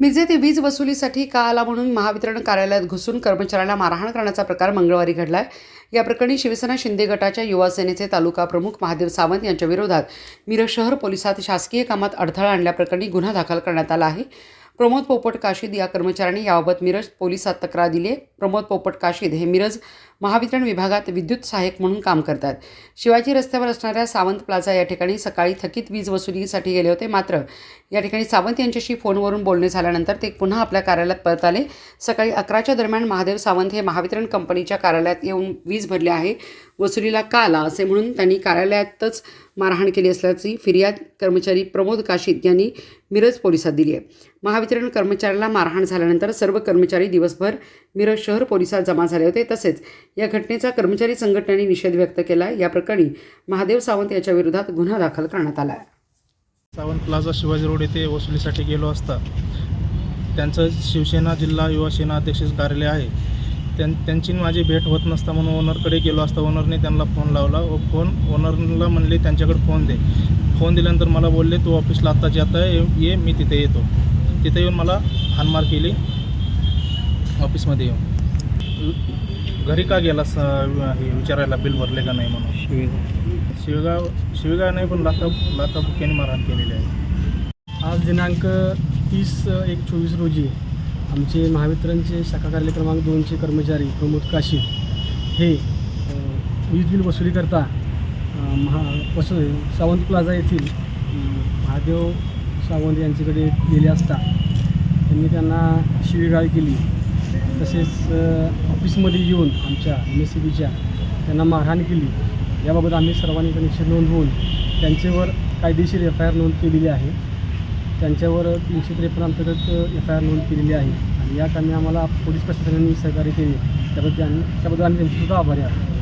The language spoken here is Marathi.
मिरजे वीज वसुलीसाठी का आला म्हणून महावितरण कार्यालयात घुसून कर्मचाऱ्याला मारहाण करण्याचा प्रकार मंगळवारी घडलाय. या प्रकरणी शिवसेना शिंदे गटाच्या युवा सेनेचे तालुका प्रमुख महादेव सावंत यांच्या विरोधात मिरज शहर पोलिसात शासकीय कामात अडथळा आणल्याप्रकरणी गुन्हा दाखल करण्यात आला आहे. प्रमोद पोपट काशीद या कर्मचाऱ्यांनी याबाबत मिरज पोलिसात तक्रार दिली आहे प्रमोद पोपट काशीद हे मिरज महावितरण विभागात विद्युत सहाय्यक म्हणून काम करतात. शिवाजी रस्त्यावर असणाऱ्या सावंत प्लाझा या ठिकाणी सकाळी थकीत वीज वसुलीसाठी गेले होते. मात्र या ठिकाणी सावंत यांच्याशी फोनवरून बोलणे झाल्यानंतर ते पुन्हा आपल्या कार्यालयात परत आले. सकाळी अकराच्या दरम्यान महादेव सावंत हे महावितरण कंपनीच्या कार्यालयात येऊन वीज भरली आहे. वसुलीला का आला असे म्हणून त्यांनी कार्यालयातच मारहाण केली असल्याची फिर्याद कर्मचारी प्रमोद काशीद यांनी मिरज पोलिसात दिली आहे. महावितरण कर्मचाऱ्याला मारहाण झाल्यानंतर सर्व कर्मचारी दिवसभर मिरज शहर पोलिसात जमा झाले होते. तसेच या घटनेचा कर्मचारी संघटनेने निषेध व्यक्त केला या प्रकरणी महादेव सावंत याच्या विरोधात गुन्हा दाखल करण्यात आला आहे सावंत प्लाझा शिवाजी रोड येथे वसुलीसाठी गेलो असता त्यांचं शिवसेना जिल्हा युवा सेना अध्यक्ष कार्यालय आहे. त्यां त्यांची माझी भेट होत नसता म्हणून ओनरकडे गेलो असता ओनरने त्यांना फोन लावला. व फोन ओनरला म्हणले त्यांच्याकडे फोन दे. फोन दिल्यानंतर मला बोलले तू ऑफिसला आत्ता जात आहे. ये मी तिथे येतो. तिथे येऊन मला हानमार केली. ऑफिसमध्ये येऊन. घरी का गेला स हे विचारायला बिल भरले का नाही म्हणून? शिवगाव शिवगाव नाही पण लाथा लाथाबुक्याने मारहाण केलेली आहे. आज दिनांक तीस एक चोवीस रोजी आमचे महावितरणचे शाखा कार्यालय क्रमांक दोनचे कर्मचारी प्रमोद काशी हे वीज बिल वसुलीकरता महा वसु सावंत प्लाझा येथील महादेव सावंत यांच्याकडे गेले असता त्यांनी त्यांना शिवीगाळ केली. तसेच ऑफिसमध्ये येऊन आमच्या एम एस सी बीच्या त्यांना मारहाण केली. याबाबत आम्ही सर्वांनी कनेक्शन नोंदवून त्यांच्यावर कायदेशीर एफ आय आर नोंद केलेली आहे. त्यांच्यावर तीनशे त्रेपन्न अंतर्गत एफ आय आर नोंद केलेली आहे. आणि या कामी आम्हाला पोलीस प्रशासनाने सहकार्य केले. त्याबद्दल आम्ही त्याबद्दल आम्ही त्यांचेसुद्धा आभारी आहोत.